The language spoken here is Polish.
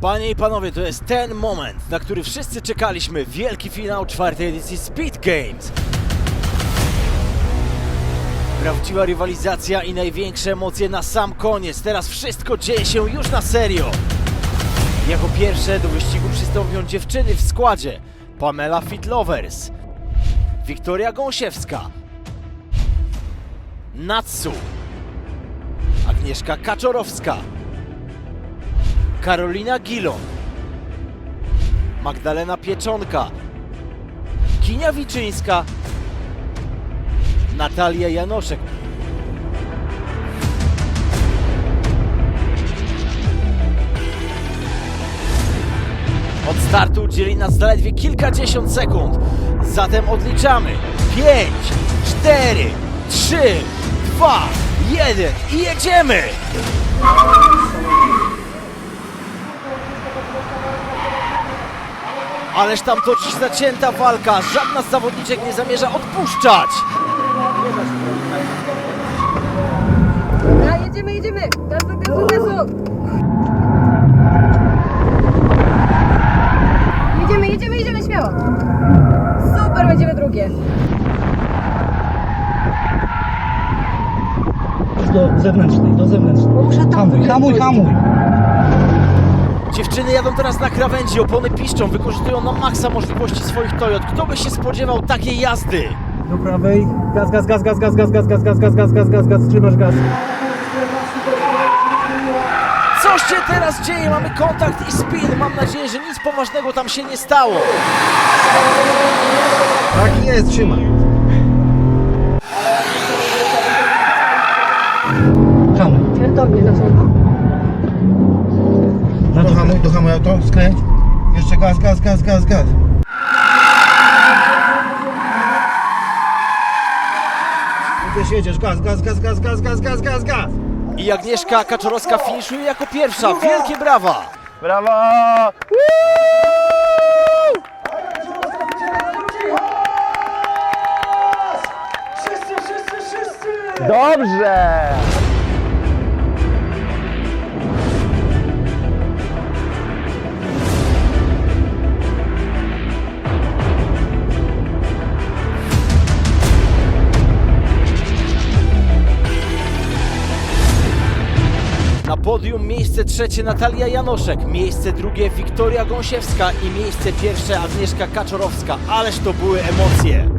Panie i panowie, to jest ten moment, na który wszyscy czekaliśmy. Wielki finał czwartej edycji Speed Games. Prawdziwa rywalizacja i największe emocje na sam koniec. Teraz wszystko dzieje się już na serio. Jako pierwsze do wyścigu przystąpią dziewczyny w składzie. Pamela Fitlovers, Wiktoria Gąsiewska, Natsu, Agnieszka Kaczorowska, Karolina Gilon, Magdalena Pieczonka, Kinia Wiczyńska, Natalia Janoszek. Od startu dzieli nas zaledwie kilkadziesiąt sekund. Zatem odliczamy. 5, 4, 3, 2, 1 i jedziemy! Ależ tam toczy się zacięta walka. Żadna z zawodniczek nie zamierza odpuszczać. A jedziemy, jedziemy! Gazu, gazu, gazu! Jedziemy, jedziemy, jedziemy śmiało! Super, będziemy drugie! do zewnętrznej, do zewnętrznej. Muszę tam Hamuj, hamuj, hamuj. Dziewczyny jadą teraz na krawędzi, opony piszczą, wykorzystują na maksa możliwości swoich Toyot. Kto by się spodziewał takiej jazdy? Do prawej. Gaz, gaz, gaz, gaz, gaz, gaz, gaz, gaz, gaz, gaz, gaz, gaz, gaz, gaz, trzymasz gaz. Coś się teraz dzieje, mamy kontakt i spin. Mam nadzieję, że nic poważnego tam się nie stało. Tak jest, trzymaj. Hamuj. Pierdolnie, na co? Hamuj, do hamuj auto, skręć. Jeszcze gaz, gaz, gaz, gaz, gaz. Jedziesz, jedziesz, gaz, gaz, gaz, gaz, gaz, gaz, gaz, gaz, gaz. I Agnieszka Kaczorowska finiszuje jako pierwsza. Wielkie brawa! Brawo! Dobrze! Na podium miejsce trzecie Natalia Janoszek, miejsce drugie Wiktoria Gąsiewska i miejsce pierwsze Agnieszka Kaczorowska. Ależ to były emocje.